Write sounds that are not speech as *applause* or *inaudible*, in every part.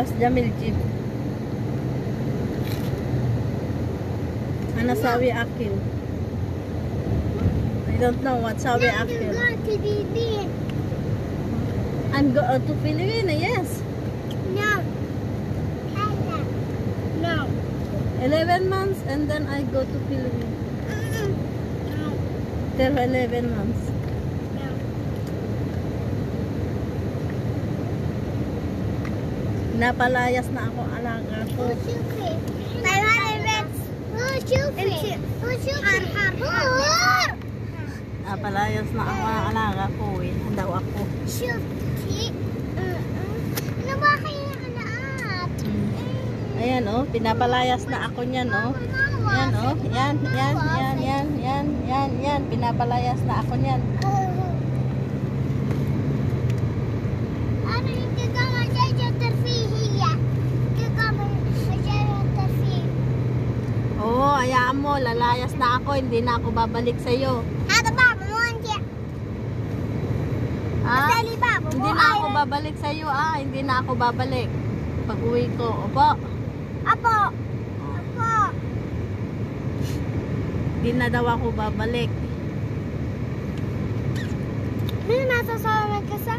Bas Jamil Jeep. Ano sawi akin? I don't know what sawi akin. I'm go uh, to Filipina, yes. No. No. 11 months and then I go to Philippines. There are 11 months. Napalayas na ako alaga ko. Napalayas na ako alaga ko eh. Handa ako. Ano ba kayo nakalat? Ayan oh, pinapalayas na ako niyan oh. Yan oh, yan, yan, yan, yan, yan, yan, yan. Pinapalayas na ako niyan. Oh. lalayas na ako, hindi na ako babalik sa iyo. Hata baba mo hindi. Hindi na ako babalik sa iyo ah, hindi na ako babalik. Pag-uwi ko, opo. Apo. Apo. Oh. Hindi na daw ako babalik. Hindi na nasasawa ka sa?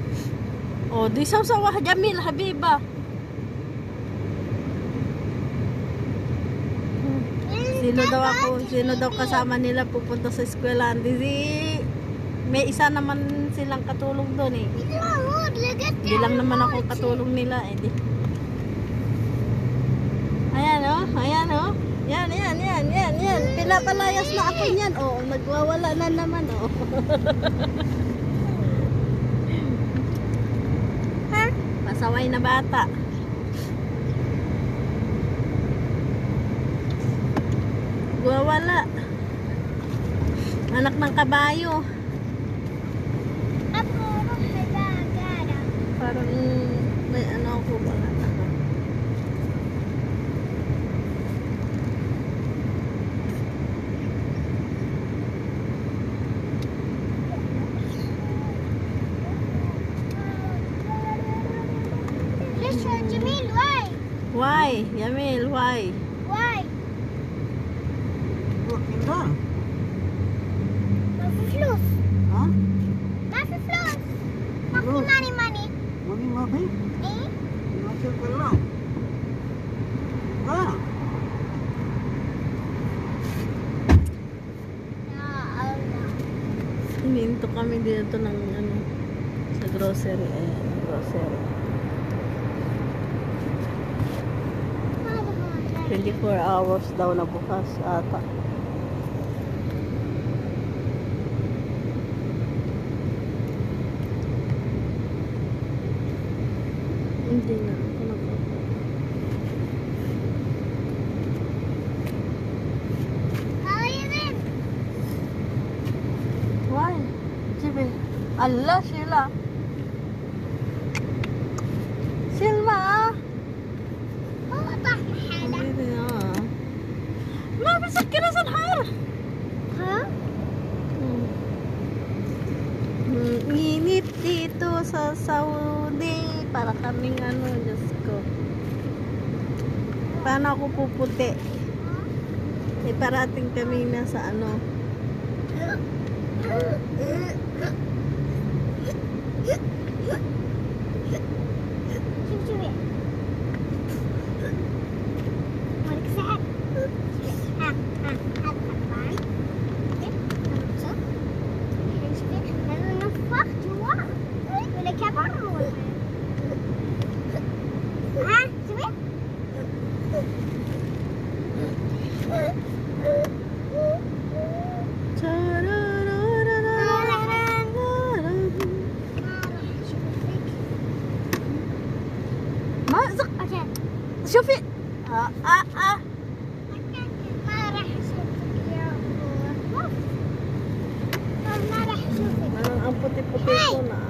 Oh, di sasawa Jamil, Habiba. Sino daw ako, sino daw kasama nila pupunta sa eskwela? Hindi, may isa naman silang katulong doon eh. Hindi lang naman ako katulong nila eh. Di. Ayan oh, ayan oh. Yan, yan, yan, yan, yan. Pinapalayas na ako niyan. Oh, nagwawala na naman oh. Ha? *laughs* Pasaway na bata. Nagwawala. Anak ng kabayo. Ako, nagagara. Parang may ano ako wala na. Why? Yamil, why? dito kami dito ng ano sa grocery. Eh grocery. 24 hours daw na bukas ata. Hindi na. Allah, Sheila. Silma! هو طاح محله Hindi na. Ma, bisakira sa har! ها Hmm. Hmm, Init dito sa Saudi. Para kaming ano, Diyos ko. Paano ako puputi? Eh, parating kami na sa ano. شوفي Ma, zak, اوكي شوفي ah, ah, ah. ما راح اشوفك يا ابو ما راح اشوفك Parang ang puti-puti ko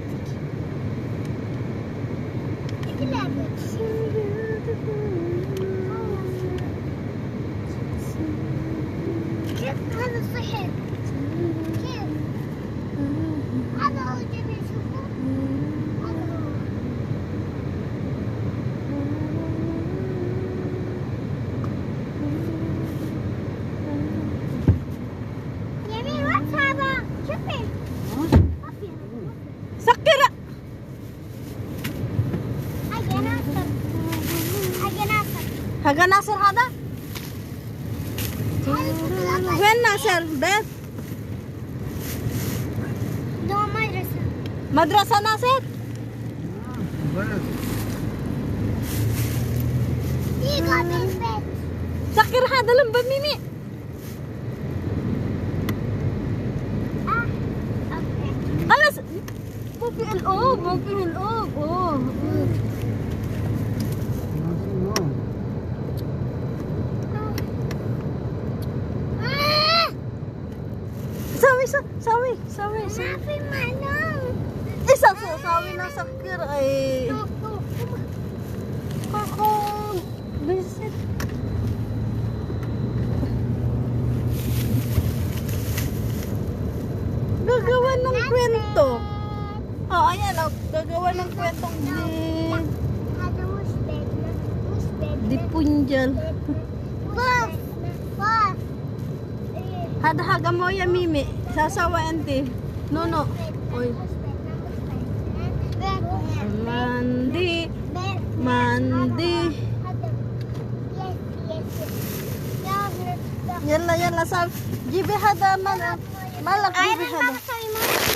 هجا ناصر هذا؟ وين ناصر؟ بيت؟ ده مدرسة مدرسة ناصر؟ سكر هذا لمبة ميمي. خلص ممكن الأوب ممكن الأوب. أوه. Sawi, sawi manang. Eh, sa sa sawi na sakir ay. Kako visit. Gagawa ng kwento. Oh, ayan, oh, gagawa ng kwentong di... Di punjal. Boss! Boss! Hadahaga mo ya, Mimi. Sasawa ente. No, no. Oy. Mandi. Mandi. Yalla yalla sab. Jibi hada mal. Malak jibi hada.